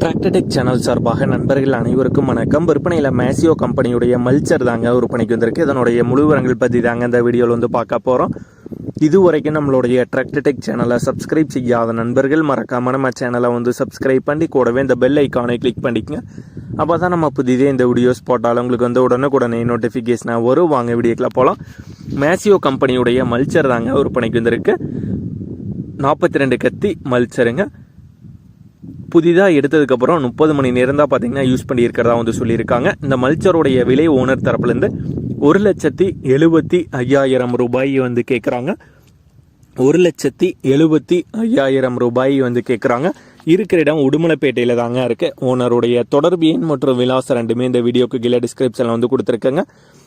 டிராக்டடெக் channel சார்பாக நண்பர்கள் அனைவருக்கும் வணக்கம். விற்பனையில் மேசியோ கம்பெனியுடைய மல்ச்சர் தாங்க விற்பனைக்கு வந்திருக்கு. இதனுடைய முழுவரங்கள் பற்றி தாங்க இந்த வீடியோவில் வந்து பார்க்க போகிறோம் இதுவரைக்கும் நம்மளுடைய டிராக்டடெக் சேனலை சப்ஸ்கிரைப் செய்யாத நண்பர்கள் மறக்காம நம்ம சேனலை வந்து சப்ஸ்கிரைப் பண்ணி கூடவே இந்த பெல் ஐக்கானை கிளிக் பண்ணிக்கங்க. அப்போ தான் நம்ம புதிதே இந்த வீடியோஸ் போட்டாலும் உங்களுக்கு வந்து உடனுக்குடனே நோட்டிஃபிகேஷனாக வரும். வாங்க வீடியோக்கில் போகலாம் மேசியோ கம்பெனியுடைய மல்ச்சர் தாங்க விற்பனைக்கு வந்திருக்கு. நாற்பத்தி ரெண்டு கத்தி மல்ச்சருங்க புதிதாக எடுத்ததுக்கப்புறம் முப்பது மணி நேரம் தான் பார்த்தீங்கன்னா யூஸ் பண்ணியிருக்கிறதா வந்து சொல்லியிருக்காங்க. இந்த மல்ச்சருடைய விலை ஓனர் தரப்புலேருந்து ஒரு லட்சத்தி எழுபத்தி ஐயாயிரம் ரூபாய் வந்து கேட்குறாங்க ஒரு லட்சத்தி எழுபத்தி ஐயாயிரம் ரூபாய் வந்து கேட்குறாங்க இருக்கிற இடம் உடுமலைப்பேட்டையில் தாங்க இருக்குது ஓனருடைய தொடர்பு எண் மற்றும் விலாசம் ரெண்டுமே இந்த வீடியோக்கு கீழே டிஸ்கிரிப்ஷனில் வந்து கொடுத்துருக்கேங்க.